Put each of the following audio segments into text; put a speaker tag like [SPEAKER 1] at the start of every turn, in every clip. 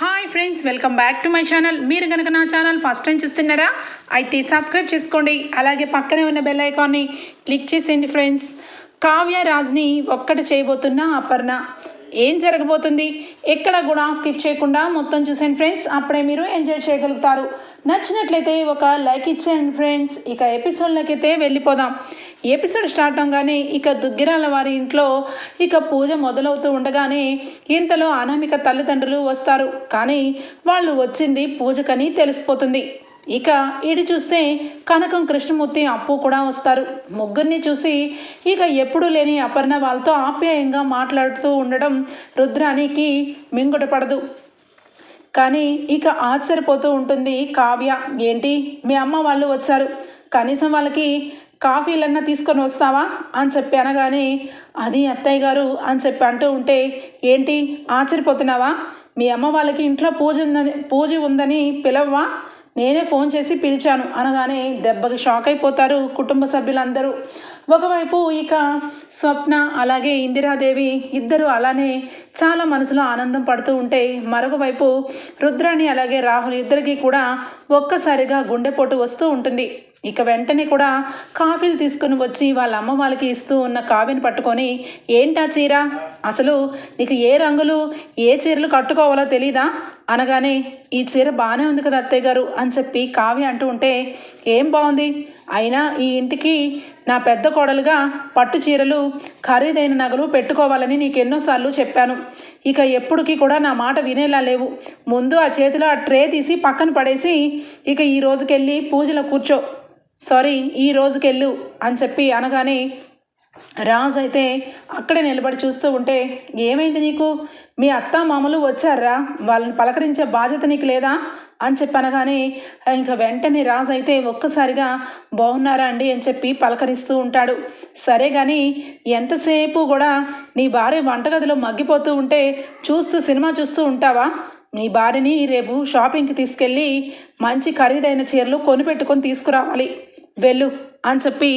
[SPEAKER 1] Hi friends welcome back to my channel మీరు కనుక నా ఛానల్ ఫస్ట్ టైం చూస్తున్నారా అయితే సబ్స్క్రైబ్ చేసుకోండి. అలాగే పక్కనే ఉన్న బెల్ ఐకాన్ని క్లిక్ చేసేయండి ఫ్రెండ్స్ కావ్య రాజ్ని ఒక్కటి చేయబోతున్న అపర్ణ. ఏం జరగబోతుంది? ఎక్కడ కూడా స్కిప్ చేయకుండా మొత్తం చూసేయండి ఫ్రెండ్స్ అప్పుడే మీరు ఎంజాయ్ చేయగలుగుతారు. నచ్చినట్లయితే ఒక లైక్ ఇచ్చేయండి ఫ్రెండ్స్ ఇక ఎపిసోడ్లోకి అయితే వెళ్ళిపోదాం. ఎపిసోడ్ స్టార్ట్ అవగానే ఇక దుగ్గిరాల వారి ఇంట్లో ఇక పూజ మొదలవుతూ ఉండగానే ఇంతలో అనామిక తల్లిదండ్రులు వస్తారు. కానీ వాళ్ళు వచ్చింది పూజకని తెలిసిపోతుంది. ఇక ఇటు చూస్తే కనకం కృష్ణమూర్తి అప్పు కూడా వస్తారు. ముగ్గురిని చూసి ఇక ఎప్పుడూ లేని అపర్ణ వాళ్ళతో ఆప్యాయంగా మాట్లాడుతూ ఉండడం రుద్రానికి మింగుట పడదు. కానీ ఇక ఆశ్చర్యపోతూ ఉంటుంది కావ్య. ఏంటి? మీ అమ్మ వాళ్ళు వచ్చారు. కనీసం వాళ్ళకి కాఫీలన్నా తీసుకొని వస్తావా అని చెప్పి అనగానే అది అత్తయ్య గారు అని చెప్పి అంటూ ఉంటే ఏంటి ఆశ్చర్యపోతున్నావా? మీ అమ్మ వాళ్ళకి ఇంట్లో పూజ ఉందని పూజ ఉందని పిలవ్వా? నేనే ఫోన్ చేసి పిలిచాను అనగానే దెబ్బకి షాక్ అయిపోతారు కుటుంబ సభ్యులందరూ. ఒకవైపు ఇక స్వప్న అలాగే ఇందిరాదేవి ఇద్దరు అలానే చాలా మనసులో ఆనందం పడుతూ ఉంటే మరొక వైపు రుద్రాణి అలాగే రాహుల్ ఇద్దరికి కూడా ఒక్కసారిగా గుండెపోటు వస్తూ ఉంటుంది. ఇక వెంటనే కూడా కాఫీలు తీసుకుని వచ్చి వాళ్ళ అమ్మ వాళ్ళకి ఇస్తూ ఉన్న కావిని పట్టుకొని ఏంటా చీర? అసలు నీకు ఏ రంగులు ఏ చీరలు కట్టుకోవాలో తెలీదా? అనగానే ఈ చీర బాగానే ఉంది కదా అత్తయ్య గారు అని చెప్పి కావ్య అంటూ ఉంటే ఏం బాగుంది అయినా ఈ ఇంటికి నా పెద్ద కోడలుగా పట్టు చీరలు ఖరీదైన నగలు పెట్టుకోవాలని నీకు ఎన్నోసార్లు చెప్పాను. ఇక ఎప్పటికీ కూడా నా మాట వినేలా లేవు. ముందు ఆ చేతిలో ఆ ట్రే తీసి పక్కన పడేసి ఇక ఈ రోజుకెళ్ళి పూజలో కూర్చో. సారీ ఈ రోజుకెళ్ళు అని చెప్పి అనగానే రాజ్ అయితే అక్కడే నిలబడి చూస్తూ ఉంటే ఏమైంది నీకు? మీ అత్త మామలు వచ్చారా? వాళ్ళని పలకరించే బాధ్యత నీకు లేదా? అని చెప్పి అనగానే ఇంకా వెంటనే రాజు అయితే ఒక్కసారిగా బాగున్నారా అండి అని చెప్పి పలకరిస్తూ ఉంటాడు. సరే కానీ ఎంతసేపు కూడా నీ భార్య వంటగదిలో మగ్గిపోతూ ఉంటే చూస్తూ సినిమా చూస్తూ ఉంటావా? నీ భార్యని రేపు షాపింగ్కి తీసుకెళ్ళి మంచి ఖరీదైన చీరలు కొనిపెట్టుకొని తీసుకురావాలి. వెళ్ళు అని చెప్పి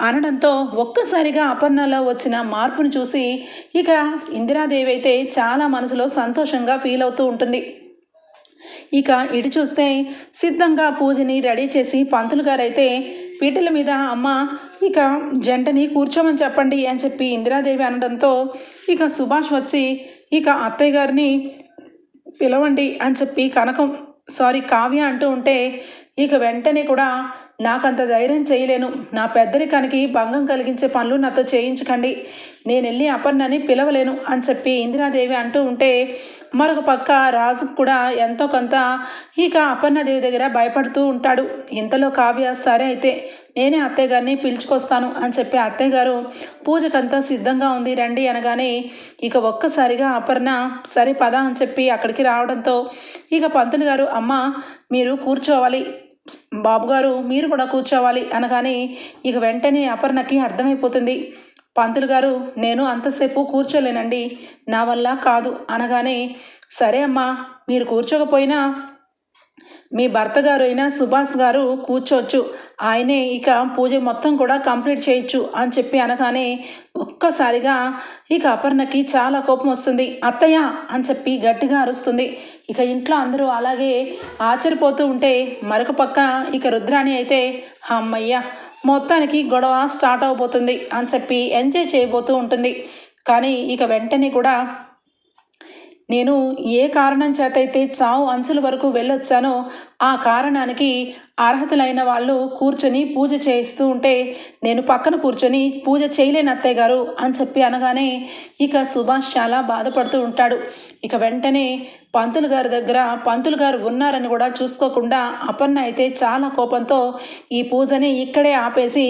[SPEAKER 1] అనడంతో ఒక్కసారిగా అపర్ణలో వచ్చిన మార్పును చూసి ఇక ఇందిరాదేవి అయితే చాలా మనసులో సంతోషంగా ఫీల్ అవుతూ ఉంటుంది. ఇక ఇటు చూస్తే సిద్ధంగా పూజని రెడీ చేసి పంతులు గారైతే పీటల మీద అమ్మ ఇక జంటని కూర్చోమని చెప్పండి అని చెప్పి ఇందిరాదేవి అనడంతో ఇక సుభాష్ వచ్చి ఇక అత్తయ్య గారిని పిలవండి అని చెప్పి కనకం సారీ కావ్య అంటూ ఉంటే ఇక వెంటనే కూడా నాకంత ధైర్యం చేయలేను. నా పెద్దరికానికి భంగం కలిగించే పనులు నాతో చేయించకండి. నేను వెళ్ళి అపర్ణని పిలవలేను అని చెప్పి ఇందిరాదేవి అంటూ ఉంటే మరొక పక్క రాజు కూడా ఎంతో కొంత ఇక అపర్ణదేవి దగ్గర భయపడుతూ ఉంటాడు. ఇంతలో కావ్య సరే అయితే నేనే అత్తయ్య గారిని పిలుచుకొస్తాను అని చెప్పి అత్తయ్య గారు పూజకంతా సిద్ధంగా ఉంది రండి అనగానే ఇక ఒక్కసారిగా అపర్ణ సరే పదా అని చెప్పి అక్కడికి రావడంతో ఇక పంతులు గారు అమ్మ మీరు కూర్చోవాలి. బాబుగారు మీరు కూడా కూర్చోవాలి అనగానే ఇక వెంటనే అపర్ణకి అర్థమైపోతుంది. పంతులు గారు నేను అంతసేపు కూర్చోలేనండి నా వల్ల కాదు అనగానే సరే అమ్మా మీరు కూర్చోకపోయినా మీ భర్త గారు అయినా సుభాష్ గారు కూర్చోవచ్చు ఆయనే ఇక పూజ మొత్తం కూడా కంప్లీట్ చేయొచ్చు అని చెప్పి అనగానే ఒక్కసారిగా ఇక అపర్ణకి చాలా కోపం వస్తుంది. అత్తయ్య అని చెప్పి గట్టిగా అరుస్తుంది. ఇక ఇంట్లో అందరూ అలాగే ఆశ్చర్యపోతూ ఉంటే మరొక పక్క ఇక రుద్రాణి అయితే అమ్మయ్య మొత్తానికి గొడవ స్టార్ట్ అవబోతుంది అని చెప్పి ఎంజాయ్ చేయబోతూ ఉంటుంది. కానీ ఇక వెంటనే కూడా నేను ఏ కారణం చేత అయితే చావు అంచుల వరకు వెళ్ళొచ్చానో ఆ కారణానికి అర్హతలైన వాళ్ళు కూర్చొని పూజ చేయిస్తూ ఉంటే నేను పక్కన కూర్చొని పూజ చేయలేని అత్తయ్య గారు అని చెప్పి అనగానే ఇక సుభాష్ చాలా బాధపడుతూ ఉంటాడు. ఇక వెంటనే పంతులు గారి దగ్గర పంతులు గారు ఉన్నారని కూడా చూసుకోకుండా అపర్ణ అయితే చాలా కోపంతో ఈ పూజని ఇక్కడే ఆపేసి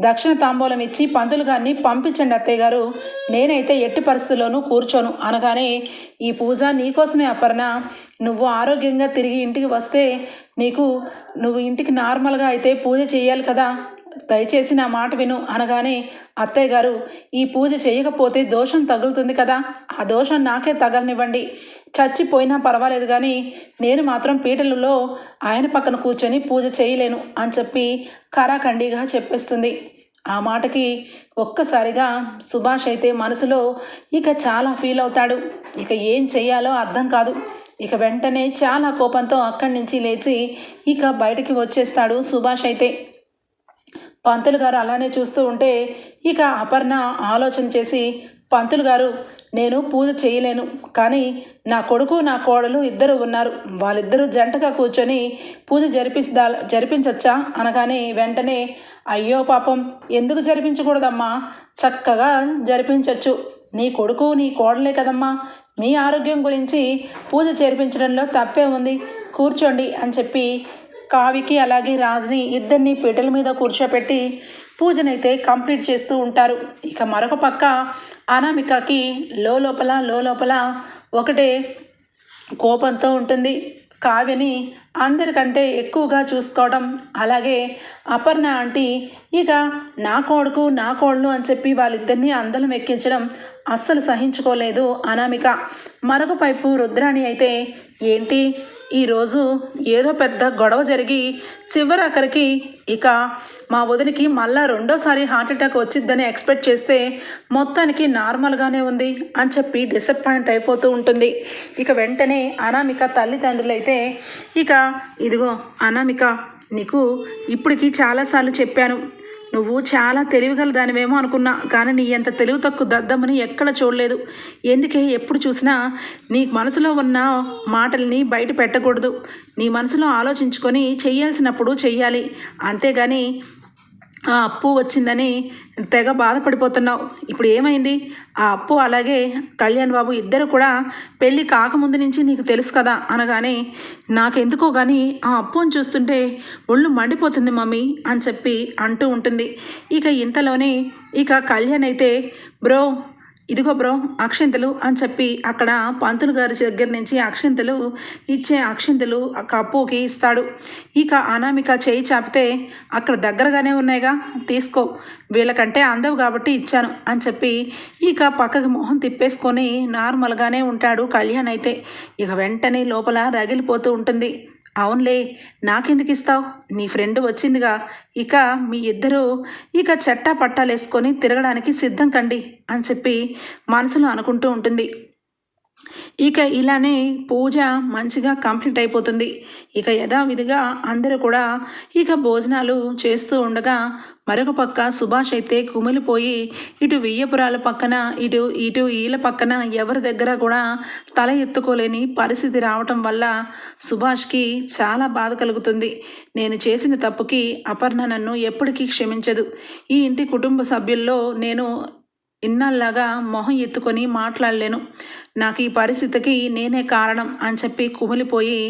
[SPEAKER 1] దక్షిణ తాంబూలం ఇచ్చి పంతులు గారిని పంపించండి అత్తయ్య గారు. నేనైతే ఎట్టి పరిస్థితుల్లోనూ కూర్చోను. అనగానే ఈ పూజ నీకోసమే అపర్ణ. నువ్వు ఆరోగ్యంగా తిరిగి ఇంటికి వస్తే నీకు నువ్వు ఇంటికి నార్మల్గా అయితే పూజ చేయాలి కదా. దయచేసి నా మాట విను అనగానే అత్తయ్య గారు ఈ పూజ చేయకపోతే దోషం తగులుతుంది కదా? ఆ దోషం నాకే తగలనివ్వండి. చచ్చిపోయినా పర్వాలేదు కానీ నేను మాత్రం పీటలలో ఆయన పక్కన కూర్చొని పూజ చేయలేను అని చెప్పి కరాఖండిగా చెప్పేస్తుంది. ఆ మాటకి ఒక్కసారిగా సుభాష్ అయితే మనసులో ఇక చాలా ఫీల్ అవుతాడు. ఇక ఏం చెయ్యాలో అర్థం కాదు. ఇక వెంటనే చాలా కోపంతో అక్కడి నుంచి లేచి ఇక బయటికి వచ్చేస్తాడు సుభాష్ అయితే. పంతులు గారు అలానే చూస్తూ ఉంటే ఇక అపర్ణ ఆలోచన చేసి పంతులు గారు నేను పూజ చేయలేను కానీ నా కొడుకు నా కోడలు ఇద్దరు ఉన్నారు. వాళ్ళిద్దరూ జంటగా కూర్చొని పూజ జరిపిస్తా జరిపించచ్చా? అనగానే వెంటనే అయ్యో పాపం ఎందుకు జరిపించకూడదమ్మా? చక్కగా జరిపించవచ్చు నీ కొడుకు నీ కోడలే కదమ్మా. మీ ఆరోగ్యం గురించి పూజ చేర్పించడంలో తప్పే ఉంది. కూర్చోండి అని చెప్పి కావికి అలాగే రాజ్ని ఇద్దరిని పీటల మీద కూర్చోపెట్టి పూజనైతే కంప్లీట్ చేస్తూ ఉంటారు. ఇక మరొక పక్క అనామికకి లోపల లోపల ఒకటే కోపంతో ఉంటుంది. కావ్యని అందరికంటే ఎక్కువగా చూసుకోవడం అలాగే అపర్ణ ఆంటీ ఇక నా కొడుకు నా కోళ్ళు అని చెప్పి వాళ్ళిద్దరినీ అందలం ఎక్కించడం అస్సలు సహించుకోలేదు అనామిక. మరొక పైపు రుద్రాణి అయితే ఏంటి? ఈరోజు ఏదో పెద్ద గొడవ జరిగి చివరాఖరికి ఇక మా వదినికి మళ్ళా రెండోసారి హార్ట్ అటాక్ వచ్చిద్దని ఎక్స్పెక్ట్ చేస్తే మొత్తానికి నార్మల్గానే ఉంది అని చెప్పి డిసప్పాయింట్ అయిపోతూ ఉంటుంది. ఇక వెంటనే అనామిక తల్లిదండ్రులు అయితే ఇక ఇదిగో అనామిక నీకు ఇప్పటికి చాలాసార్లు చెప్పాను నువ్వు చాలా తెలివిగల దానివేమో అనుకున్నా కానీ నీ అంత తెలివి తక్కువ దద్దమ్మని ఎక్కడ చూడలేదు. ఎందుకే? ఎప్పుడు చూసినా నీ మనసులో ఉన్న మాటల్ని బయట పెట్టకూడదు. నీ మనసులో ఆలోచించుకొని చేయాల్సినప్పుడు చెయ్యాలి. అంతేగాని ఆ అప్పు వచ్చిందని తెగ బాధపడిపోతున్నావు. ఇప్పుడు ఏమైంది? ఆ అప్పు అలాగే కళ్యాణ్ బాబు ఇద్దరు కూడా పెళ్ళి కాకముందు నుంచి నీకు తెలుసు కదా అనగానే నాకెందుకో కానీ ఆ అప్పును చూస్తుంటే ఒళ్ళు మండిపోతుంది మమ్మీ అని చెప్పి అంటూ ఉంటుంది. ఇక ఇంతలోనే ఇక కళ్యాణ్ అయితే బ్రో ఇదిగో బ్రో అక్షింతలు అని చెప్పి అక్కడ పంతులు గారి దగ్గర నుంచి అక్షింతలు ఇచ్చే అక్షింతలు కప్పుకి ఇస్తాడు. ఇక అనామిక చేయి చాపితే అక్కడ దగ్గరగానే ఉన్నాయిగా తీసుకో వీళ్ళకంటే అందవు కాబట్టి ఇచ్చాను అని చెప్పి ఇక పక్కకి మొహం తిప్పేసుకొని నార్మల్గానే ఉంటాడు కళ్యాణ్ అయితే. ఇక వెంటనే లోపల రగిలిపోతూ ఉంటుంది. అవునులే నాకెందుకు ఇస్తావు నీ ఫ్రెండ్ వచ్చిందిగా. ఇక మీ ఇద్దరూ ఇక చట్టా పట్టాలు వేసుకొని తిరగడానికి సిద్ధం కండి అని చెప్పి మనసులో అనుకుంటూ ఉంటుంది. ఇక ఇలానే పూజ మంచిగా కంప్లీట్ అయిపోతుంది. ఇక యథావిధిగా అందరూ కూడా ఇక భోజనాలు చేస్తూ ఉండగా మరొక పక్క సుభాష్ అయితే కుమిలిపోయి ఇటు వియ్యపురాల పక్కన ఇటు ఇటు ఈల పక్కన ఎవరి దగ్గర కూడా తల ఎత్తుకోలేని పరిస్థితి రావటం వల్ల సుభాష్కి చాలా బాధ కలుగుతుంది. నేను చేసిన తప్పుకి అపర్ణ నన్ను ఎప్పటికీ క్షమించదు. ఈ ఇంటి కుటుంబ సభ్యుల్లో నేను ఇన్నాళ్ళగా మొహం ఎత్తుకొని మాట్లాడలేను. నాకు ఈ పరిస్థితికి నేనే కారణం అని చెప్పి కుమిలిపోయి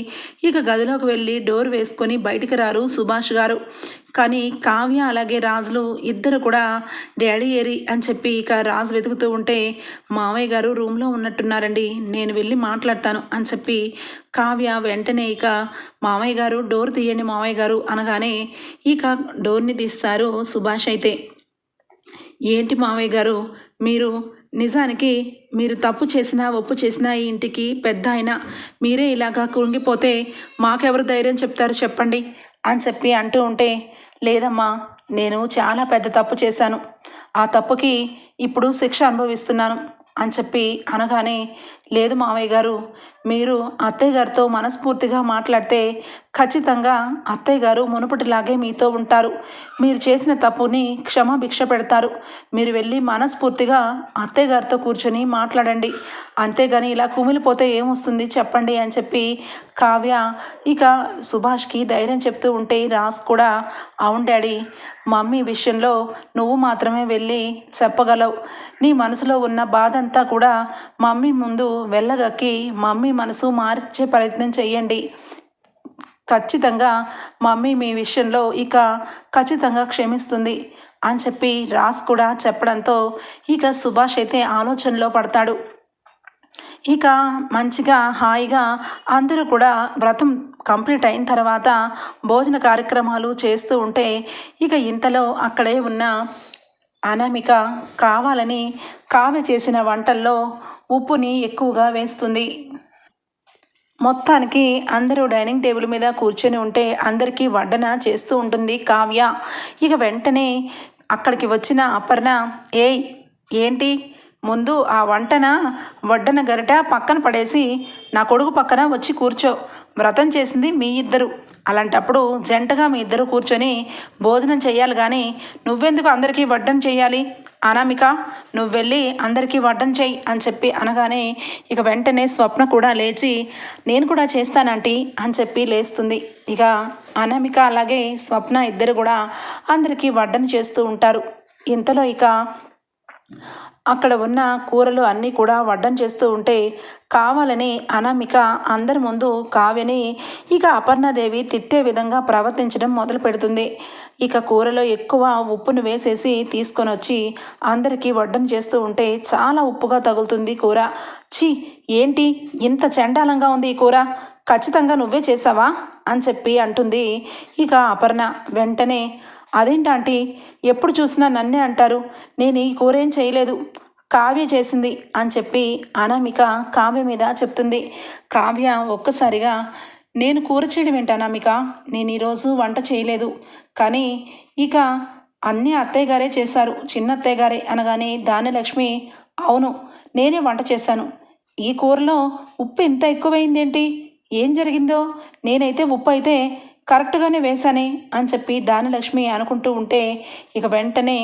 [SPEAKER 1] ఇక గదిలోకి వెళ్ళి డోర్ వేసుకొని బయటికి రారు సుభాష్ గారు. కానీ కావ్య అలాగే రాజులు ఇద్దరు కూడా డాడీ ఏరి అని చెప్పి ఇక రాజు వెతుకుతూ ఉంటే మావయ్య గారు రూమ్లో ఉన్నట్టున్నారండి నేను వెళ్ళి మాట్లాడతాను అని చెప్పి కావ్య వెంటనే ఇక మావయ్య గారు డోర్ తీయండి మావయ్య గారు అనగానే ఇక డోర్ని తీస్తారు సుభాష్ అయితే. ఏంటి మావయ్య గారు? మీరు నిజానికి మీరు తప్పు చేసినా ఒప్పు చేసినా ఈ ఇంటికి పెద్ద అయినా మీరే ఇలాగా కృంగిపోతే మాకెవరు ధైర్యం చెప్తారు చెప్పండి? అని చెప్పి అంటూ ఉంటే లేదమ్మా నేను చాలా పెద్ద తప్పు చేశాను. ఆ తప్పుకి ఇప్పుడు శిక్ష అనుభవిస్తున్నాను. అని చెప్పి అనగానే లేదు మావయ్య గారు మీరు అత్తయ్య గారితో మనస్ఫూర్తిగా మాట్లాడితే ఖచ్చితంగా అత్తయ్య గారు మునుపటిలాగే మీతో ఉంటారు. మీరు చేసిన తప్పుని క్షమాభిక్ష పెడతారు. మీరు వెళ్ళి మనస్ఫూర్తిగా అత్తయ్య గారితో కూర్చొని మాట్లాడండి. అంతేగాని ఇలా కుమిలిపోతే ఏమొస్తుంది చెప్పండి అని చెప్పి కావ్య ఇక సుభాష్కి ధైర్యం చెప్తూ ఉంటే రాస్ కూడా అవును డాడీ మమ్మీ విషయంలో నువ్వు మాత్రమే వెళ్ళి చెప్పగలవు. నీ మనసులో ఉన్న బాధంతా కూడా మమ్మీ ముందు వెళ్ళగక్కి మమ్మీ మనసు మార్చే ప్రయత్నం చెయ్యండి. ఖచ్చితంగా మమ్మీ మీ విషయంలో ఇక ఖచ్చితంగా క్షమిస్తుంది అని చెప్పి రాస్ కూడా చెప్పడంతో ఇక సుభాష్ అయితే ఆలోచనలో పడతాడు. ఇక మంచిగా హాయిగా అందరూ కూడా వ్రతం కంప్లీట్ అయిన తర్వాత భోజన కార్యక్రమాలు చేస్తూ ఉంటే ఇక ఇంతలో అక్కడే ఉన్న అనామిక కావాలని కావ్య చేసిన వంటల్లో ఉప్పుని ఎక్కువగా వేస్తుంది. మొత్తానికి అందరూ డైనింగ్ టేబుల్ మీద కూర్చొని ఉంటే అందరికీ వడ్డన చేస్తూ ఉంటుంది కావ్య. ఇక వెంటనే అక్కడికి వచ్చిన అపర్ణ ఏయ్ ఏంటి? ముందు ఆ వంటన వడ్డన గరిట పక్కన పడేసి నా కొడుకు పక్కన వచ్చి కూర్చో. వ్రతం చేసింది మీ ఇద్దరు. అలాంటప్పుడు జంటగా మీ ఇద్దరు కూర్చొని భోజనం చేయాలి కానీ నువ్వెందుకు అందరికీ వడ్డన చేయాలి అనామిక నువ్వు వెళ్ళి అందరికీ వడ్డం చెయ్యి అని చెప్పి అనగానే ఇక వెంటనే స్వప్న కూడా లేచి నేను కూడా చేస్తానంటీ అని చెప్పి లేస్తుంది. ఇక అనామిక అలాగే స్వప్న ఇద్దరు కూడా అందరికీ వడ్డన చేస్తూ ఉంటారు. ఇంతలో ఇక అక్కడ ఉన్న కూరలు అన్నీ కూడా వడ్డం చేస్తూ ఉంటే కావాలని అనామిక అందరి ముందు కావ్యని ఇక అపర్ణాదేవి తిట్టే విధంగా ప్రవర్తించడం మొదలు పెడుతుంది. ఇక కూరలో ఎక్కువ ఉప్పును వేసేసి తీసుకొని వచ్చి అందరికీ వడ్డం చేస్తూ ఉంటే చాలా ఉప్పుగా తగులుతుంది కూర. ఛీ ఏంటి? ఇంత చండాలంగా ఉంది ఈ కూర. ఖచ్చితంగా నువ్వే చేసావా? అని చెప్పి అంటుంది. ఇక అపర్ణ వెంటనే అదేంటంటే ఎప్పుడు చూసినా నన్నే అంటారు. నేను ఈ కూర ఏం చేయలేదు. కావ్య చేసింది అని చెప్పి అనామిక కావ్య మీద చెప్తుంది. కావ్య ఒక్కసారిగా నేను కూర చేయడం ఏంటి అనామిక? నేను ఈరోజు వంట చేయలేదు. కానీ ఇక అన్నీ అత్తయ్య గారే చేశారు. చిన్న అత్తయ్య గారే అనగానే దానిలక్ష్మి అవును నేనే వంట చేశాను. ఈ కూరలో ఉప్పు ఇంత ఎక్కువైందేంటి? ఏం జరిగిందో? నేనైతే ఉప్పు అయితే కరెక్ట్గానే వేశానే అని చెప్పి దానిలక్ష్మి అనుకుంటూ ఉంటే ఇక వెంటనే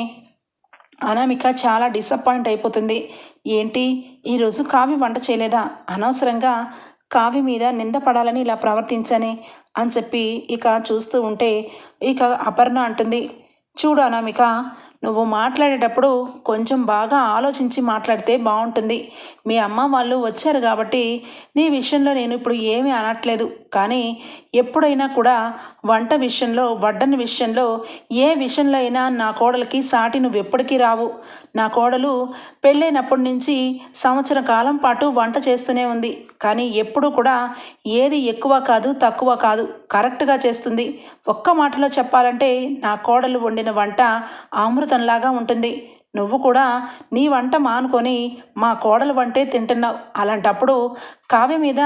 [SPEAKER 1] అనామిక చాలా డిసప్పాయింట్ అయిపోతుంది. ఏంటి? ఈరోజు కావ్య వంట చేయలేదా? అనవసరంగా కావ్య మీద నింద పడాలని ఇలా ప్రవర్తించని అని చెప్పి ఇక చూస్తూ ఉంటే ఇక అపర్ణ అంటుంది. చూడు అనామిక నువ్వు మాట్లాడేటప్పుడు కొంచెం బాగా ఆలోచించి మాట్లాడితే బాగుంటుంది. మీ అమ్మ వాళ్ళు వచ్చారు కాబట్టి నీ విషయంలో నేను ఇప్పుడు ఏమీ అనట్లేదు. కానీ ఎప్పుడైనా కూడా వంట విషయంలో వడ్డని విషయంలో ఏ విషయంలో అయినా నా కోడలికి సాటి నువ్వు ఎప్పటికీ రావు. నా కోడలు పెళ్ళైనప్పటి నుంచి సంవత్సర కాలం పాటు వంట చేస్తూనే ఉంది. కానీ ఎప్పుడూ కూడా ఏది ఎక్కువ కాదు తక్కువ కాదు కరెక్ట్గా చేస్తుంది. ఒక్క మాటలో చెప్పాలంటే నా కోడలు వండిన వంట అమృతంలాగా ఉంటుంది. నువ్వు కూడా నీ వంట మానుకొని మా కోడలు వంటే తింటున్నావు. అలాంటప్పుడు కావ్య మీద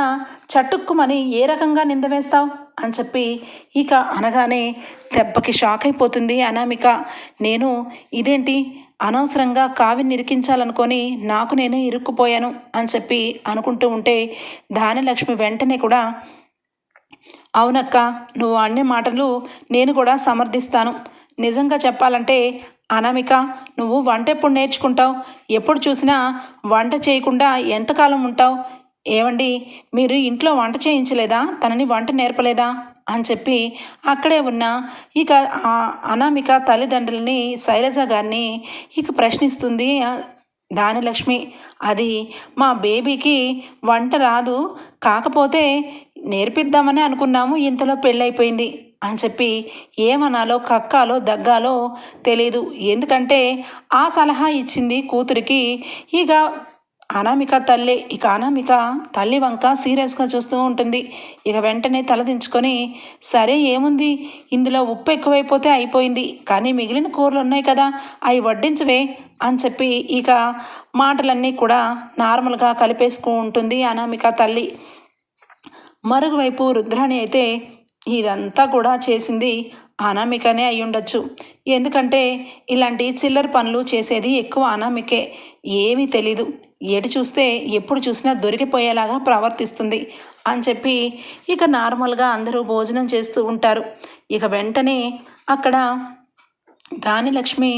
[SPEAKER 1] చటుక్కుమని ఏ రకంగా నింద వేస్తావు? అని చెప్పి ఇక అనగానే దెబ్బకి షాక్ అయిపోతుంది అనామిక. నేను ఇదేంటి? అనవసరంగా కావిని నిరికించాలనుకొని నాకు నేనే ఇరుక్కుపోయాను అని చెప్పి అనుకుంటూ ఉంటే దానిలక్ష్మి వెంటనే కూడా అవునక్క నువ్వు అన్ని మాటలు నేను కూడా సమర్థిస్తాను. నిజంగా చెప్పాలంటే అనామిక నువ్వు వంట ఎప్పుడు నేర్చుకుంటావు? ఎప్పుడు చూసినా వంట చేయకుండా ఎంతకాలం ఉంటావు? ఏమండి మీరు ఇంట్లో వంట చేయించలేదా? తనని వంట నేర్పలేదా? అని చెప్పి అక్కడే ఉన్న ఇక అనామిక తల్లిదండ్రులని శైలజ గారిని ఇక ప్రశ్నిస్తుంది దానిలక్ష్మి అది మా బేబీకి వంట రాదు కాకపోతే నేర్పిద్దామని అనుకున్నాము ఇంతలో పెళ్ళైపోయింది అని చెప్పి ఏమనాలో కక్కాలో దగ్గాలో తెలియదు ఎందుకంటే ఆ సలహా ఇచ్చింది కూతురికి ఇక అనామిక తల్లి ఇక అనామిక తల్లి వంక సీరియస్గా చూస్తూ ఉంటుంది. ఇక వెంటనే తలదించుకొని సరే ఏముంది? ఇందులో ఉప్పు ఎక్కువైపోతే అయిపోయింది. కానీ మిగిలిన కూరలు ఉన్నాయి కదా అవి వడ్డించవే అని చెప్పి ఇక మాటలన్నీ కూడా నార్మల్గా కలిపేసుకు ఉంటుంది అనామిక తల్లి. మరుగువైపు రుద్రాణి అయితే ఇదంతా కూడా చేసింది అనామికనే అయి ఉండొచ్చు. ఎందుకంటే ఇలాంటి చిల్లర పనులు చేసేది ఎక్కువ అనామికే. ఏమీ తెలీదు. ఏటి చూస్తే ఎప్పుడు చూసినా దొరికిపోయేలాగా ప్రవర్తిస్తుంది అని చెప్పి ఇక నార్మల్గా అందరూ భోజనం చేస్తూ ఉంటారు. ఇక వెంటనే అక్కడ దానిలక్ష్మి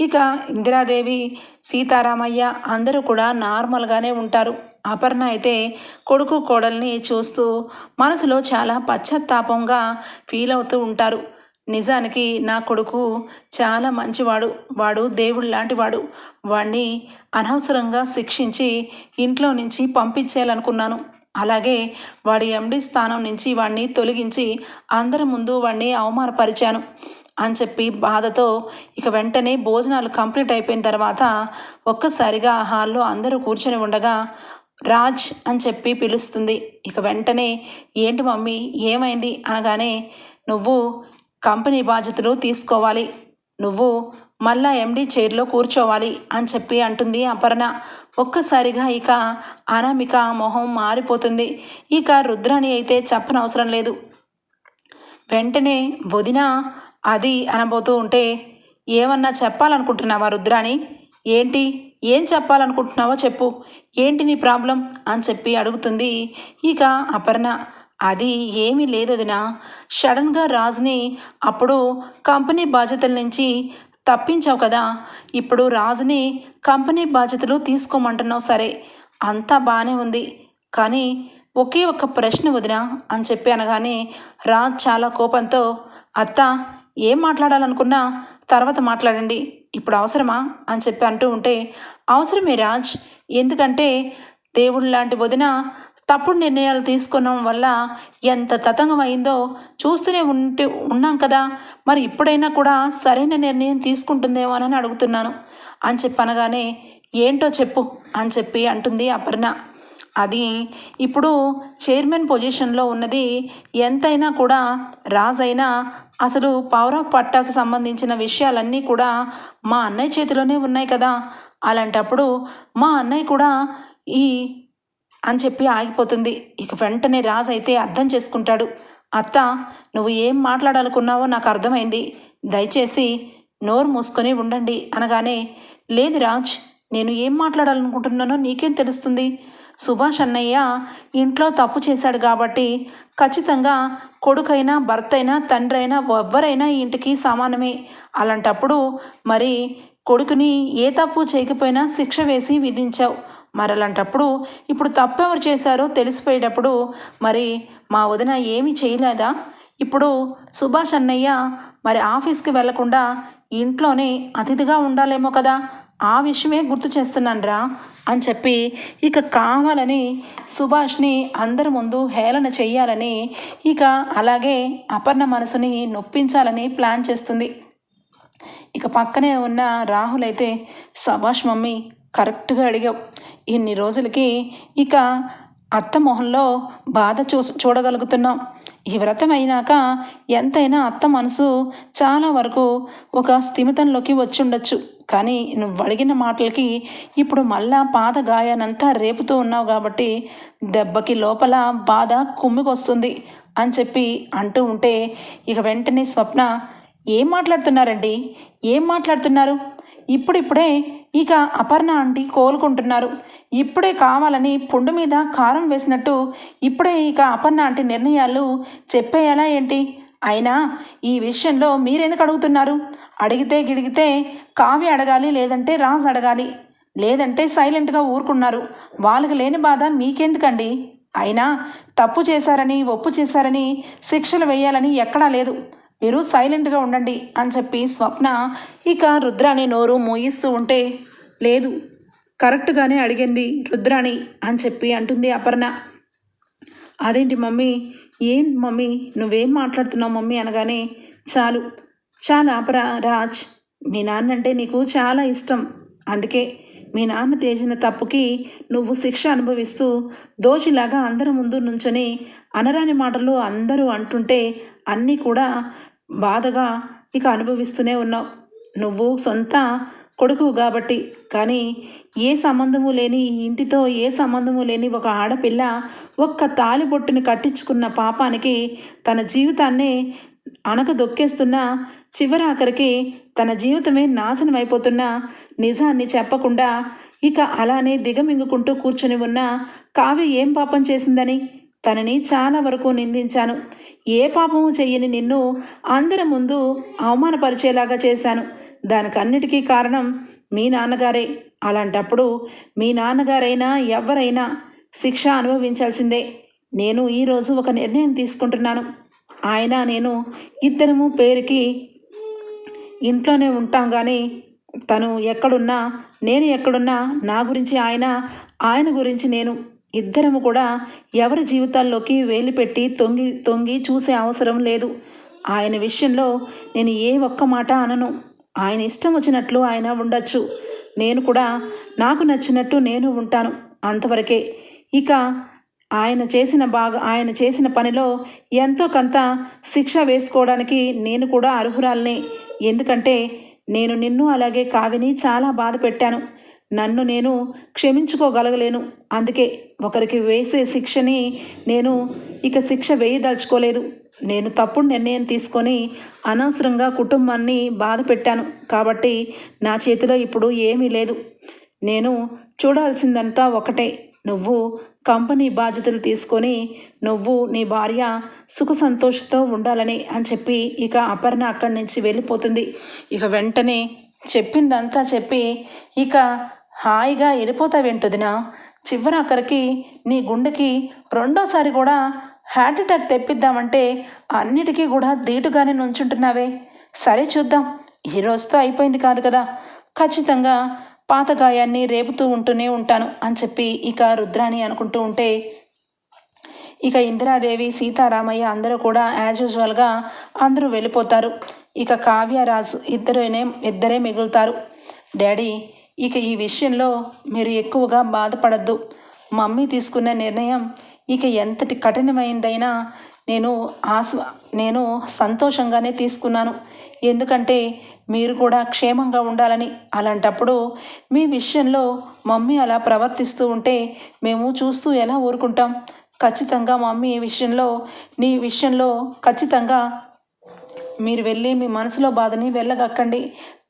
[SPEAKER 1] ఇక ఇందిరాదేవి సీతారామయ్య అందరూ కూడా నార్మల్గానే ఉంటారు. అపర్ణ అయితే కొడుకు కోడల్ని చూస్తూ మనసులో చాలా పశ్చాత్తాపంగా ఫీల్ అవుతూ ఉంటారు. నిజానికి నా కొడుకు చాలా మంచివాడు వాడు దేవుడు లాంటివాడు. వాడిని అనవసరంగా శిక్షించి ఇంట్లో నుంచి పంపించేయాలనుకున్నాను. అలాగే వాడి ఎండి స్థానం నుంచి వాడిని తొలగించి అందరి ముందు వాడిని అవమానపరిచాను అని చెప్పి బాధతో ఇక వెంటనే భోజనాలు కంప్లీట్ అయిపోయిన తర్వాత ఒక్కసారిగా హాల్లో అందరూ కూర్చొని ఉండగా రాజ్ అని చెప్పి పిలుస్తుంది. ఇక వెంటనే ఏంటి మమ్మీ ఏమైంది? అనగానే నువ్వు కంపెనీ బాధ్యతలు తీసుకోవాలి. నువ్వు మళ్ళా ఎండీ చైర్లో కూర్చోవాలి అని చెప్పి అంటుంది అపర్ణ. ఒక్కసారిగా ఇక అనామిక మొహం మారిపోతుంది. ఇక రుద్రాణి అయితే చెప్పనవసరం లేదు. వెంటనే వదిన అది అనబోతూ ఉంటే ఏమన్నా చెప్పాలనుకుంటున్నావా రుద్రాణి? ఏంటి? ఏం చెప్పాలనుకుంటున్నావో చెప్పు. ఏంటి నీ ప్రాబ్లం? అని చెప్పి అడుగుతుంది ఇక అపర్ణ. అది ఏమీ లేదు వదినా సడన్గా రాజ్ని అప్పుడు కంపెనీ బాధ్యతల నుంచి తప్పించావు కదా. ఇప్పుడు రాజుని కంపెనీ బాధ్యతలు తీసుకోమంటున్నావు సరే. అంతా బాగానే ఉంది. కానీ ఒకే ఒక్క ప్రశ్న వదినా అని చెప్పి అనగానే రాజ్ చాలా కోపంతో అత్త ఏం మాట్లాడాలనుకున్నా తర్వాత మాట్లాడండి. ఇప్పుడు అవసరమా? అని చెప్పి అంటూ ఉంటే అవసరమే రాజ్. ఎందుకంటే దేవుడు లాంటి వదిన తప్పుడు నిర్ణయాలు తీసుకోవడం వల్ల ఎంత తతంగం అయిందో చూస్తూనే ఉంటే ఉన్నాం కదా. మరి ఇప్పుడైనా కూడా సరైన నిర్ణయం తీసుకుంటుందేమో అని అడుగుతున్నాను. అని చెప్పి అనగానే ఏంటో చెప్పు అని చెప్పి అంటుంది అపర్ణ. అది ఇప్పుడు చైర్మన్ పొజిషన్లో ఉన్నది ఎంతైనా కూడా రాజైనా అసలు పవర్ ఆఫ్ పట్టాకు సంబంధించిన విషయాలన్నీ కూడా మా అన్నయ్య చేతిలోనే ఉన్నాయి కదా. అలాంటప్పుడు మా అన్నయ్య కూడా ఈ అని చెప్పి ఆగిపోతుంది. ఇక వెంటనే రాజు అయితే అర్థం చేసుకుంటాడు. అత్త నువ్వు ఏం మాట్లాడాలనుకున్నావో నాకు అర్థమైంది. దయచేసి నోరు మూసుకొని ఉండండి అనగానే లేదు రాజ్ నేను ఏం మాట్లాడాలనుకుంటున్నానో నీకేం తెలుస్తుంది? సుభాష్ అన్నయ్య ఇంట్లో తప్పు చేశాడు కాబట్టి ఖచ్చితంగా కొడుకైనా భర్త అయినా తండ్రి అయినా ఎవ్వరైనా ఈ ఇంటికి సమానమే. అలాంటప్పుడు మరి కొడుకుని ఏ తప్పు చేయకపోయినా శిక్ష వేసి విధించావు. మరి అలాంటప్పుడు ఇప్పుడు తప్పెవరు ఎవరు చేశారో తెలిసిపోయేటప్పుడు మరి మా వదిన ఏమీ చేయలేదా? ఇప్పుడు సుభాష్ అన్నయ్య మరి ఆఫీస్కి వెళ్ళకుండా ఇంట్లోనే అతిథిగా ఉండాలేమో కదా? ఆ విషయమే గుర్తు చేస్తున్నానరా అని చెప్పి ఇక కావాలని సుభాష్ని అందరి ముందు హేళన చెయ్యాలని ఇక అలాగే అపర్ణ మనసుని నొప్పించాలని ప్లాన్ చేస్తుంది. ఇక పక్కనే ఉన్న రాహుల్ అయితే సభాష్ మమ్మీ కరెక్ట్గా అడిగావు. ఇన్ని రోజులకి ఇక అత్త మొహంలో బాధ చూ చూడగలుగుతున్నాం. ఈ వ్రతం అయినాక ఎంతైనా అత్త మనసు చాలా వరకు ఒక స్థిమితంలోకి వచ్చి ఉండొచ్చు కానీ నువ్వు అడిగిన మాటలకి ఇప్పుడు మళ్ళా పాత గాయానంతా రేపుతూ ఉన్నావు కాబట్టి దెబ్బకి లోపల బాధ కుమ్మికొస్తుంది అని చెప్పి అంటూ ఉంటే ఇక వెంటనే స్వప్న ఏం మాట్లాడుతున్నారండి? ఏం మాట్లాడుతున్నారు? ఇప్పుడిప్పుడే ఇక అపర్ణ ఆంటీ కోలుకుంటున్నారు. ఇప్పుడే కావాలని పుండు మీద కారం వేసినట్టు ఇప్పుడే ఇక అపర్ణ ఆంటీ నిర్ణయాలు చెప్పేయాలా ఏంటి? అయినా ఈ విషయంలో మీరెందుకు అడుగుతున్నారు? అడిగితే గిడిగితే కావ్య అడగాలి లేదంటే రాజ్ అడగాలి. లేదంటే సైలెంట్గా ఊరుకున్నారు. వాళ్ళకి లేని బాధ మీకెందుకండి? అయినా తప్పు చేశారని ఒప్పు చేశారని శిక్షలు వేయాలని ఎక్కడా లేదు. మీరు సైలెంట్గా ఉండండి అని చెప్పి స్వప్న ఇక రుద్రాని నోరు మోయిస్తూ ఉంటే లేదు కరెక్ట్గానే అడిగింది రుద్రాణి అని చెప్పి అంటుంది అపర్ణ. అదేంటి మమ్మీ? ఏం మమ్మీ? నువ్వేం మాట్లాడుతున్నావు మమ్మీ అనగానే చాలు చాలా అపరా రాజ్ మీ నాన్న అంటే నీకు చాలా ఇష్టం. అందుకే మీ నాన్న చేసిన తప్పుకి నువ్వు శిక్ష అనుభవిస్తూ దోషిలాగా అందరి ముందు నుంచొని అనరాని మాటలు అందరూ అంటుంటే అన్నీ కూడా బాధగా ఇక అనుభవిస్తూనే ఉన్నావు. నువ్వు సొంత కొడుకు కాబట్టి. కానీ ఏ సంబంధము లేని ఈ ఇంటితో ఏ సంబంధము లేని ఒక ఆడపిల్ల ఒక్క తాలిబొట్టుని కట్టించుకున్న పాపానికి తన జీవితాన్నే అనక దొక్కేస్తున్న చివరి ఆఖరికి తన జీవితమే నాశనం అయిపోతున్న నిజాన్ని చెప్పకుండా ఇక అలానే దిగమింగుకుంటూ కూర్చొని ఉన్న కావ్య ఏం పాపం చేసిందని తనని చాలా వరకు నిందించాను. ఏ పాపము చెయ్యని నిన్ను అందరి ముందు అవమానపరిచేలాగా చేశాను. దానికన్నిటికీ కారణం మీ నాన్నగారే. అలాంటప్పుడు మీ నాన్నగారైనా ఎవరైనా శిక్ష అనుభవించాల్సిందే. నేను ఈరోజు ఒక నిర్ణయం తీసుకుంటున్నాను. ఆయన నేను ఇద్దరము పేరుకి ఇంట్లోనే ఉంటాం కానీ తను ఎక్కడున్నా నేను ఎక్కడున్నా నా గురించి ఆయన ఆయన గురించి నేను ఇద్దరము కూడా ఎవరి జీవితాల్లోకి వేలు పెట్టి తొంగి తొంగి చూసే అవసరం లేదు. ఆయన విషయంలో నేను ఏ ఒక్క మాట అనను. ఆయన ఇష్టం వచ్చినట్లు ఆయన ఉండొచ్చు. నేను కూడా నాకు నచ్చినట్టు నేను ఉంటాను అంతవరకే. ఇక ఆయన చేసిన బాగా ఆయన చేసిన పనిలో ఎంతో కొంత శిక్ష వేసుకోవడానికి నేను కూడా అర్హురాల్నే. ఎందుకంటే నేను నిన్ను అలాగే కావిని చాలా బాధ పెట్టాను నన్ను నేను క్షమించుకోగలగలేను. అందుకే ఒకరికి వేసే శిక్షని నేను ఇక శిక్ష వేయదలుచుకోలేదు. నేను తప్పుడు నిర్ణయం తీసుకొని అనవసరంగా కుటుంబాన్ని బాధ పెట్టాను. కాబట్టి నా చేతిలో ఇప్పుడు ఏమీ లేదు. నేను చూడాల్సిందంతా ఒకటే. నువ్వు కంపెనీ బాధ్యతలు తీసుకొని నువ్వు నీ భార్య సుఖ సంతోషంతో ఉండాలని అని చెప్పి ఇక అపర్ణ అక్కడి నుంచి వెళ్ళిపోతుంది. ఇక వెంటనే చెప్పిందంతా చెప్పి ఇక హాయిగా వెళ్ళిపోతావేంటొదినా చివరి అక్కడికి నీ గుండెకి రెండోసారి కూడా హార్ట్ అటాక్ తెప్పిద్దామంటే అన్నిటికీ కూడా ధీటుగానే నుంచుంటున్నావే. సరే చూద్దాం. ఈ రోజుతో అయిపోయింది కాదు కదా. ఖచ్చితంగా పాత గాయాన్ని రేపుతూ ఉంటూనే ఉంటాను అని చెప్పి ఇక రుద్రాణి అనుకుంటూ ఉంటే ఇక ఇందిరాదేవి సీతారామయ్య అందరూ కూడా యాజ్ యూజువల్గా అందరూ వెళ్ళిపోతారు. ఇక కావ్యరాజు ఇద్దరేనే ఇద్దరే మిగులుతారు. డాడీ ఇక ఈ విషయంలో మీరు ఎక్కువగా బాధపడద్దు. మమ్మీ తీసుకున్న నిర్ణయం ఇక ఎంతటి కఠినమైందైనా నేను ఆస్ నేను సంతోషంగానే తీసుకున్నాను. ఎందుకంటే మీరు కూడా క్షేమంగా ఉండాలని. అలాంటప్పుడు మీ విషయంలో మమ్మీ అలా ప్రవర్తిస్తూ ఉంటే మేము చూస్తూ ఎలా ఊరుకుంటాం? ఖచ్చితంగా మమ్మీ ఈ విషయంలో నీ విషయంలో ఖచ్చితంగా మీరు వెళ్ళి మీ మనసులో బాధని వెళ్ళగక్కండి.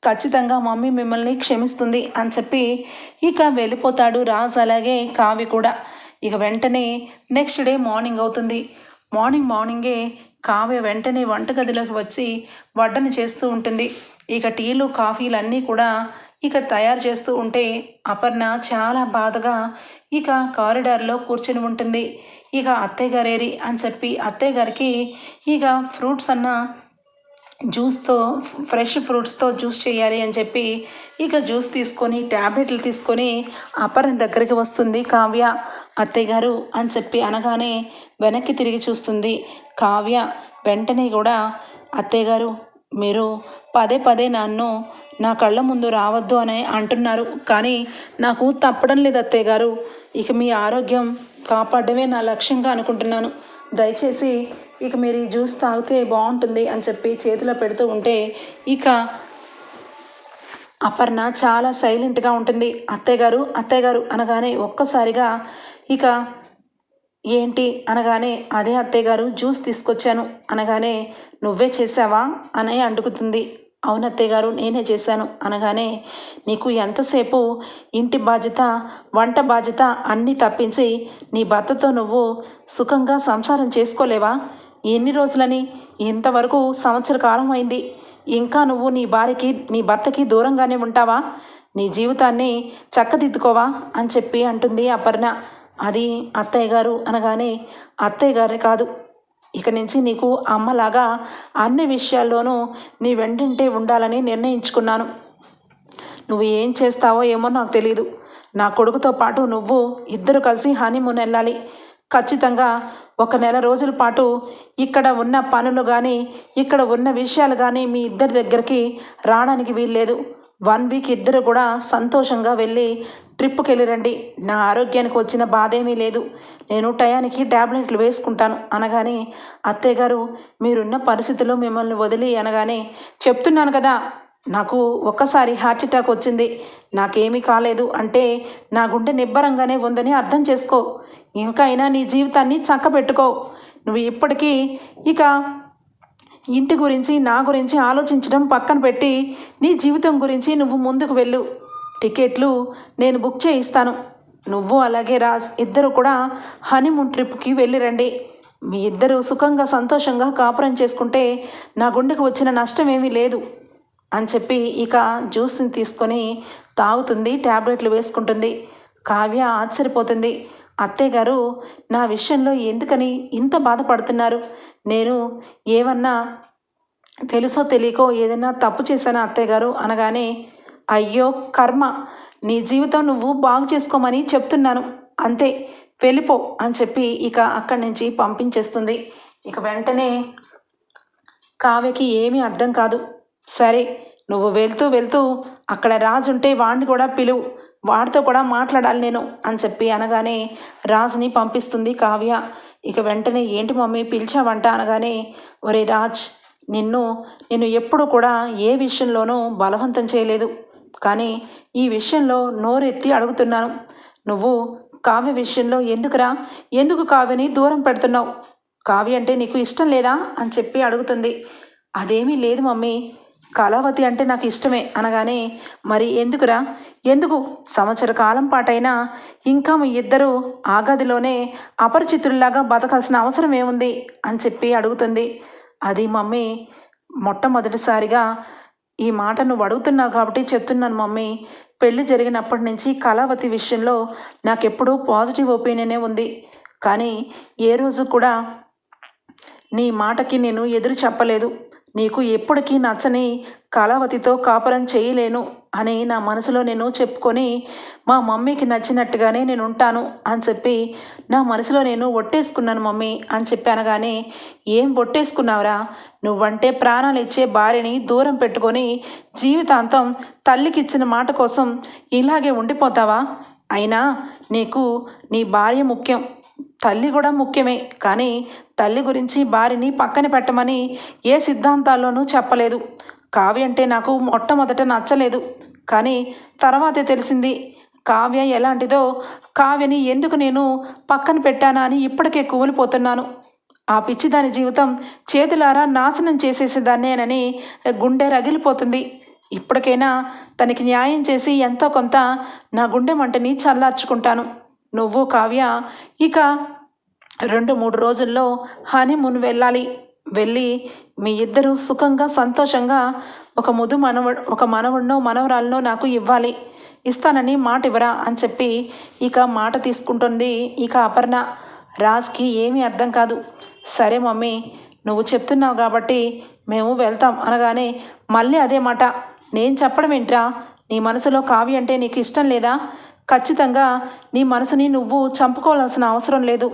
[SPEAKER 1] ఖచ్చితంగా మమ్మీ మిమ్మల్ని క్షమిస్తుంది అని చెప్పి ఇక వెళ్ళిపోతాడు రాజ్ అలాగే కావి కూడా. ఇక వెంటనే నెక్స్ట్ డే మార్నింగ్ అవుతుంది. మార్నింగ్ మార్నింగే కావ్య వెంటనే వంటగదిలోకి వచ్చి వడ్డన చేస్తూ ఉంటుంది. ఇక టీలు కాఫీలు అన్నీ కూడా ఇక తయారు చేస్తూ ఉంటే అపర్ణ చాలా బాధగా ఇక కారిడార్లో కూర్చొని ఉంటుంది. ఇక అత్తయ్య గారేరి అని చెప్పి అత్తయ్య గారికి ఇక ఫ్రూట్స్ అన్న జ్యూస్తో ఫ్రెష్ ఫ్రూట్స్తో జ్యూస్ చేయాలి అని చెప్పి ఇక జ్యూస్ తీసుకొని ట్యాబ్లెట్లు తీసుకొని అపరం దగ్గరికి వస్తుంది. కావ్య అత్తయ్య గారు అని చెప్పి అనగానే వెనక్కి తిరిగి చూస్తుంది. కావ్య వెంటనే కూడా అత్తయ్య గారు మీరు పదే పదే నన్ను నా కళ్ళ ముందు రావద్దు అని అంటున్నారు. కానీ నాకు తప్పడం లేదు అత్తయ్య గారు. ఇక మీ ఆరోగ్యం కాపాడమే నా లక్ష్యంగా అనుకుంటున్నాను. దయచేసి ఇక మీరు ఈ జ్యూస్ తాగితే బాగుంటుంది అని చెప్పి చేతిలో పెడుతూ ఉంటే ఇక అపర్ణ చాలా సైలెంట్గా ఉంటుంది. అత్తయ్య గారు అత్తయ్య గారు అనగానే ఒక్కసారిగా ఇక ఏంటి అనగానే అదే అత్తయ్య గారు జ్యూస్ తీసుకొచ్చాను అనగానే నువ్వే చేసావా? అని అడుగుతుంది అవునత్తయ్య గారు నేనే చేశాను. అనగానే నీకు ఎంతసేపు ఇంటి బాధ్యత వంట బాధ్యత అన్నీ తప్పించి నీ భర్తతో నువ్వు సుఖంగా సంసారం చేసుకోలేవా? ఎన్ని రోజులని? ఇంతవరకు సంవత్సర కాలం అయింది. ఇంకా నువ్వు నీ భార్యకి నీ భర్తకి దూరంగానే ఉంటావా? నీ జీవితాన్ని చక్కదిద్దుకోవా? అని చెప్పి అంటుంది అపర్ణ. అది అత్తయ్య గారు అనగానే అత్తయ్య గారే కాదు ఇక నుంచి నీకు అమ్మలాగా అన్ని విషయాల్లోనూ నీ వెంటంటే ఉండాలని నిర్ణయించుకున్నాను. నువ్వు ఏం చేస్తావో ఏమో నాకు తెలియదు నా కొడుకుతో పాటు నువ్వు ఇద్దరు కలిసి హనీమూన్ వెళ్ళాలి. ఖచ్చితంగా ఒక నెల రోజుల పాటు ఇక్కడ ఉన్న పనులు కానీ ఇక్కడ ఉన్న విషయాలు కానీ మీ ఇద్దరి దగ్గరికి రావడానికి వీల్లేదు. వన్ వీక్ ఇద్దరు కూడా సంతోషంగా వెళ్ళి ట్రిప్కి వెళ్ళిరండి నా ఆరోగ్యానికి వచ్చిన బాధ ఏమీ లేదు. నేను టయానికి ట్యాబ్లెట్లు వేసుకుంటాను. అనగానే అత్తయ్య గారు మీరున్న పరిస్థితిలో మిమ్మల్ని వదిలి అనగానే చెప్తున్నాను కదా నాకు ఒక్కసారి హార్ట్ అటాక్ వచ్చింది. నాకేమీ కాలేదు. అంటే నా గుండె నిబ్బరంగానే ఉందని అర్థం చేసుకో. ఇంకా అయినా నీ జీవితాన్ని చక్కబెట్టుకో. నువ్వు ఇప్పటికీ ఇక ఇంటి గురించి నా గురించి ఆలోచించడం పక్కన పెట్టి నీ జీవితం గురించి నువ్వు ముందుకు వెళ్ళు. టికెట్లు నేను బుక్ చేయిస్తాను. నువ్వు అలాగే రాజ్ ఇద్దరు కూడా హనీమూన్ ట్రిప్కి వెళ్ళిరండి. మీ ఇద్దరు సుఖంగా సంతోషంగా కాపురం చేసుకుంటే నా గుండెకు వచ్చిన నష్టం ఏమీ లేదు అని చెప్పి ఇక జ్యూస్ని తీసుకొని తాగుతుంది ట్యాబ్లెట్లు వేసుకుంటుంది. కావ్య ఆశ్చర్యపోతుంది. అత్తయ్య గారు నా విషయంలో ఎందుకని ఇంత బాధపడుతున్నారు? నేను ఏమన్నా తెలుసో తెలియకో ఏదైనా తప్పు చేశానా అత్తయ్య గారు? అనగానే అయ్యో కర్మ. నీ జీవితం నువ్వు బాగు చేసుకోమని చెప్తున్నాను. అంతే వెళ్ళిపో అని చెప్పి ఇక అక్కడి నుంచి పంపించేస్తుంది. ఇక వెంటనే కావ్యకి ఏమీ అర్థం కాదు. సరే నువ్వు వెళ్తూ వెళ్తూ అక్కడ రాజు ఉంటే వాడిని కూడా పిలువు. వాడితో కూడా మాట్లాడాలి నేను అని చెప్పి అనగానే రాజుని పంపిస్తుంది కావ్య. ఇక వెంటనే ఏంటి మమ్మీ పిలిచావంట అనగానే ఒరే రాజ్ నిన్ను నేను ఎప్పుడు కూడా ఏ విషయంలోనూ బలవంతం చేయలేదు. కానీ ఈ విషయంలో నోరెత్తి అడుగుతున్నాను. నువ్వు కావ్య విషయంలో ఎందుకురా? ఎందుకు కావ్యని దూరం పెడుతున్నావు? కావ్య అంటే నీకు ఇష్టం లేదా? అని చెప్పి అడుగుతుంది. అదేమీ లేదు మమ్మీ. కళావతి అంటే నాకు ఇష్టమే అనగానే మరి ఎందుకురా? ఎందుకు? సంవత్సర కాలం పాటైనా ఇంకా మీ ఇద్దరు ఆగాదిలోనే అపరిచితుల్లాగా బతకాల్సిన అవసరం ఏముంది? అని చెప్పి అడుగుతుంది. అది మమ్మీ మొట్టమొదటిసారిగా ఈ మాట నువ్వు అడుగుతున్నావు కాబట్టి చెప్తున్నాను మమ్మీ. పెళ్ళి జరిగినప్పటి నుంచి కళావతి విషయంలో నాకెప్పుడూ పాజిటివ్ ఒపీనియనే ఉంది. కానీ ఏ రోజు కూడా నీ మాటకి నేను ఎదురు చెప్పలేదు. నీకు ఎప్పటికీ నచ్చని కళావతితో కాపురం చేయలేను అని నా మనసులో నేను చెప్పుకొని మా మమ్మీకి నచ్చినట్టుగానే నేను ఉంటాను అని చెప్పి నా మనసులో నేను ఒట్టేసుకున్నాను మమ్మీ అని చెప్పాను కానీ ఏం ఒట్టేసుకున్నావురా? నువ్వంటే ప్రాణాలు ఇచ్చే భార్యని దూరం పెట్టుకొని జీవితాంతం తల్లికి ఇచ్చిన మాట కోసం ఇలాగే ఉండిపోతావా? అయినా నీకు నీ భార్య ముఖ్యం. తల్లి కూడా ముఖ్యమే. కానీ తల్లి గురించి భార్యని పక్కన పెట్టమని ఏ సిద్ధాంతాల్లోనూ చెప్పలేదు. కావ్య అంటే నాకు మొట్టమొదట నచ్చలేదు. కానీ తర్వాతే తెలిసింది. కావ్య ఎలాంటిదో కావ్యని ఎందుకు నేను పక్కన పెట్టానా అని ఇప్పటికే కూలిపోతున్నాను. ఆ పిచ్చిదాని జీవితం చేతులారా నాశనం చేసేసేదాన్నేనని గుండె రగిలిపోతుంది. ఇప్పటికైనా తనకి న్యాయం చేసి ఎంతో కొంత నా గుండె మంటని చల్లార్చుకుంటాను. నువ్వు కావ్య ఇక రెండు మూడు రోజుల్లో హనీమూన్ వెళ్ళాలి. వెళ్ళి మీ ఇద్దరు సుఖంగా సంతోషంగా ఒక ముదు మనవ ఒక మనవడినో మనవరాలనో నాకు ఇవ్వాలి. ఇస్తానని మాట ఇవ్వరా అని చెప్పి ఇక మాట తీసుకుంటుంది ఇక అపర్ణ. రాజ్కి ఏమీ అర్థం కాదు. సరే మమ్మీ నువ్వు చెప్తున్నావు కాబట్టి మేము వెళ్తాం అనగానే మళ్ళీ అదే మాట. నేను చెప్పడం ఏంట్రా? నీ మనసులో కావ్య అంటే నీకు ఇష్టం లేదా? ఖచ్చితంగా నీ మనసుని నువ్వు చంపుకోవాల్సిన అవసరం లేదు.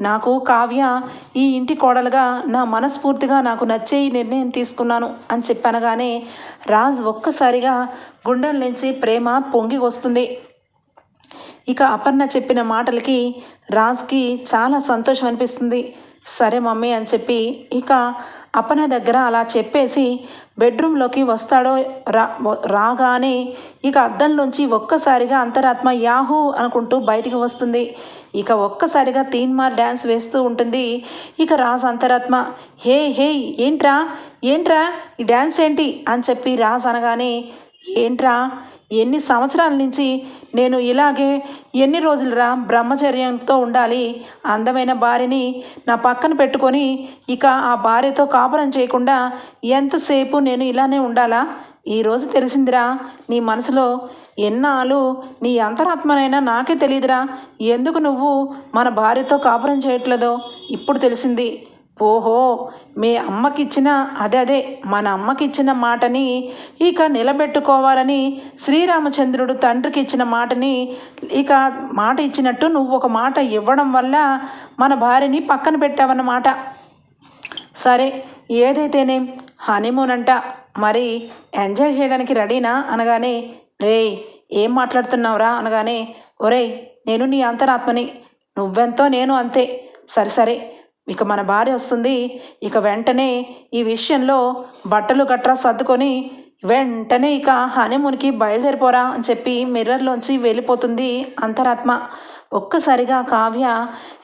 [SPEAKER 1] నాకు కావ్య ఈ ఇంటి కోడలుగా నా మనస్ఫూర్తిగా నాకు నచ్చే ఈ నిర్ణయం తీసుకున్నాను అని చెప్పనగానే రాజ్ ఒక్కసారిగా గుండెల నుంచి ప్రేమ పొంగి వస్తుంది. ఇక అపర్ణ చెప్పిన మాటలకి రాజ్కి చాలా సంతోషం అనిపిస్తుంది. సరే మమ్మీ అని చెప్పి ఇక అపన దగ్గర అలా చెప్పేసి బెడ్రూమ్లోకి వస్తాడో రా రాగానే ఇక అద్దంలోంచి ఒక్కసారిగా అంతరాత్మ యాహూ అనుకుంటూ బయటికి వస్తుంది. ఇక ఒక్కసారిగా తీన్మార్ డ్యాన్స్ వేస్తూ ఉంటుంది. ఇక రాజ్ అంతరాత్మ హే హే ఏంట్రా? ఏంట్రా? ఈ డ్యాన్స్ ఏంటి? అని చెప్పి రాజ్ అనగానే ఏంట్రా? ఎన్ని సంవత్సరాల నుంచి నేను ఇలాగే ఎన్ని రోజులరా బ్రహ్మచర్యంతో ఉండాలి అందమైన భార్యని నా పక్కన పెట్టుకొని ఇక ఆ భార్యతో కాపురం చేయకుండా ఎంతసేపు నేను ఇలానే ఉండాలా? ఈరోజు తెలిసిందిరా నీ మనసులో ఎన్నాళ్ళు నీ అంతరాత్మనైనా నాకే తెలియదురా ఎందుకు నువ్వు మన భార్యతో కాపురం చేయట్లేదో? ఇప్పుడు తెలిసింది. ఓహో మీ అమ్మకిచ్చిన అదే అదే మన అమ్మకిచ్చిన మాటని ఇక నిలబెట్టుకోవాలని శ్రీరామచంద్రుడు తండ్రికి ఇచ్చిన మాటని ఇక మాట ఇచ్చినట్టు నువ్వు ఒక మాట ఇవ్వడం వల్ల మన భార్యని పక్కన పెట్టావన్నమాట. సరే ఏదైతేనే హనీమూన్ అంట మరి ఎంజాయ్ చేయడానికి రెడీనా? అనగానే రే ఏం మాట్లాడుతున్నావురా? అనగానే ఒరే నేను నీ అంతరాత్మని. నువ్వెంతో నేను అంతే. సరే సరే. ఇక మన భార్య వస్తుంది. ఇక వెంటనే ఈ విషయంలో బట్టలు గట్రా సర్దుకొని వెంటనే ఇక హనీమూన్కి బయలుదేరిపోరా అని చెప్పి మిర్రర్లోంచి వెళ్ళిపోతుంది అంతరాత్మ. ఒక్కసారిగా కావ్య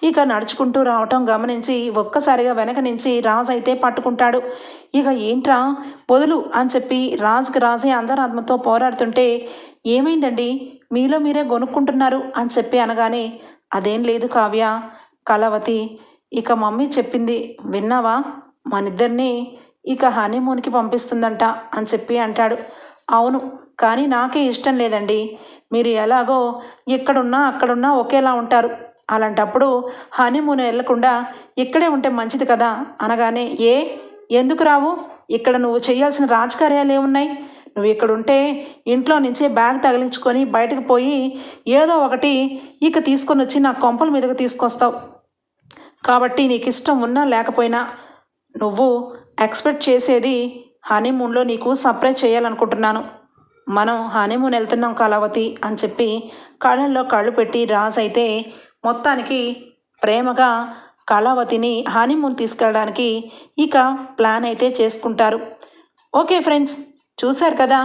[SPEAKER 1] ఇక నడుచుకుంటూ రావటం గమనించి ఒక్కసారిగా వెనక నుంచి రాజు అయితే పట్టుకుంటాడు. ఇక ఏంట్రా? వదులు అని చెప్పి రాజుకి రాజే అంతరాత్మతో పోరాడుతుంటే ఏమైందండి? మీలో మీరే కొనుక్కుంటున్నారు అని చెప్పి అనగానే అదేం లేదు కావ్య కళావతి ఇక మమ్మీ చెప్పింది విన్నావా? మనిద్దరిని ఇక హనీమూన్కి పంపిస్తుందంట అని చెప్పి అంటాడు. అవును కానీ నాకే ఇష్టం లేదండి. మీరు ఎలాగో ఎక్కడున్నా అక్కడున్నా ఒకేలా ఉంటారు. అలాంటప్పుడు హనీమూన్ వెళ్ళకుండా ఇక్కడే ఉంటే మంచిది కదా? అనగానే ఏ? ఎందుకు రావు? ఇక్కడ నువ్వు చేయాల్సిన రాజకార్యాలు ఏమున్నాయి? నువ్వు ఇక్కడ ఉంటే ఇంట్లో నుంచే బ్యాగ్ తగిలించుకొని బయటకు పోయి ఏదో ఒకటి ఇక తీసుకొని వచ్చి నా కొంపల మీదకు తీసుకొస్తావు. కాబట్టి నీకు ఇష్టం ఉన్నా లేకపోయినా నువ్వు ఎక్స్పెక్ట్ చేసేది హనీమూన్లో నీకు సర్ప్రైజ్ చేయాలనుకుంటున్నాను. మనం హనీమూన్ వెళ్తున్నాం కళావతి అని చెప్పి కళ్ళల్లో కళ్ళు పెట్టి రాజ్ అయితే మొత్తానికి ప్రేమగా కళావతిని హనీమూన్ తీసుకెళ్ళడానికి ఇక ప్లాన్ అయితే చేసుకుంటారు. ఓకే ఫ్రెండ్స్ చూశారు కదా?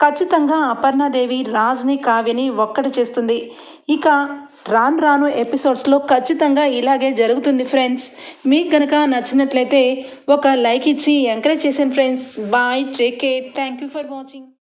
[SPEAKER 1] ఖచ్చితంగా అపర్ణాదేవి రాజ్ని కావ్యని ఒక్కటి చేస్తుంది. ఇక రాను రాను ఎపిసోడ్స్లో ఖచ్చితంగా ఇలాగే జరుగుతుంది ఫ్రెండ్స్. మీకు కనుక నచ్చినట్లయితే ఒక లైక్ ఇచ్చి ఎంకరేజ్ చేసాను friends. Bye take care. Thank you for watching.